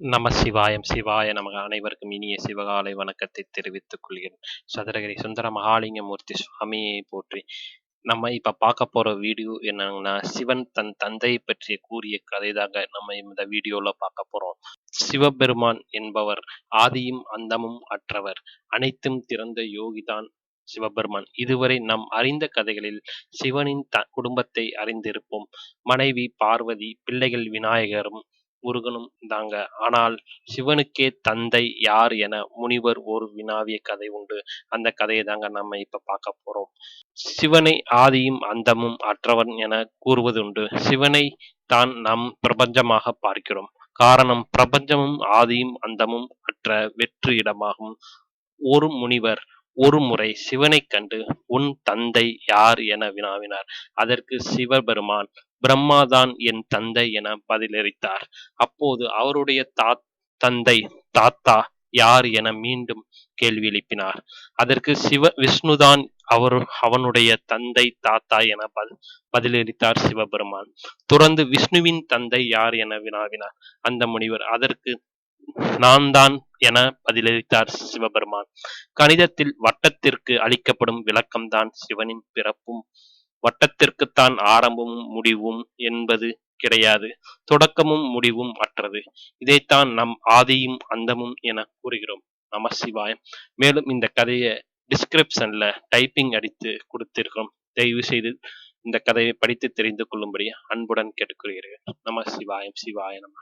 நம சிவாயம் சிவாய நமக. அனைவருக்கும் இனிய சிவகாலை வணக்கத்தை தெரிவித்துக் கொள்கிறேன். சதுரகிரி சுந்தர மகாலிங்கமூர்த்தி சுவாமியை போற்றி நம்ம இப்ப பார்க்க போற வீடியோ என்னன்னா சிவன் தன் தந்தையை பற்றிய கூறிய கதை தாங்க நம்ம இந்த வீடியோல பார்க்க போறோம். சிவபெருமான் என்பவர் ஆதியும் அந்தமும் அற்றவர். அனைத்தும் திறந்த யோகிதான் சிவபெருமான். இதுவரை நாம் அறிந்த கதைகளில் சிவனின் த குடும்பத்தை அறிந்திருப்போம். மனைவி பார்வதி பிள்ளைகள் விநாயகரும் முருகனும் தாங்க. ஆனால் சிவனுக்கே தந்தை யார் என முனிவர் ஒரு வினாவிய கதை உண்டு. அந்த கதையை தாங்க நம்ம இப்ப பார்க்க போறோம். சிவனை ஆதியும் அந்தமும் அற்றவன் என கூறுவதுண்டு. சிவனை தான் நம் பிரபஞ்சமாக பார்க்கிறோம். காரணம் பிரபஞ்சமும் ஆதியும் அந்தமும் அற்ற வெற்று இடமாகும். ஒரு முனிவர் ஒரு முறை சிவனைக் கண்டு உன் தந்தை யார் என வினாவினார். அதற்கு சிவபெருமான் பிரம்மாதான் என் தந்தை என பதிலளித்தார். அப்போது அவருடைய தா தந்தை தாத்தா யார் என மீண்டும் கேள்வி எழுப்பினார். அதற்கு சிவ விஷ்ணுதான் அவர் அவனுடைய தந்தை தாத்தா என பதிலளித்தார் சிவபெருமான். தொடர்ந்து விஷ்ணுவின் தந்தை யார் என வினாவினார் அந்த முனிவர். அதற்கு நான் தான் என பதிலளித்தார் சிவபெருமான். கணிதத்தில் வட்டத்திற்கு அளிக்கப்படும் விளக்கம்தான் சிவனின் பிறப்பும் வட்டத்திற்குத்தான் ஆரம்பமும் முடிவும் என்பது கிடையாது. தொடக்கமும் முடிவும் அற்றது இதைத்தான் நம் ஆதியும் அந்தமும் என கூறுகிறோம். நம சிவாயம் மேலும் இந்த கதையை டிஸ்கிரிப்ஷன்ல டைப்பிங் அடித்து கொடுத்திருக்கோம் தயவு செய்து இந்த கதையை படித்து தெரிந்து கொள்ளும்படி அன்புடன் கேட்டுக்கொள்கிறேன். நம சிவாயம் சிவாய நம.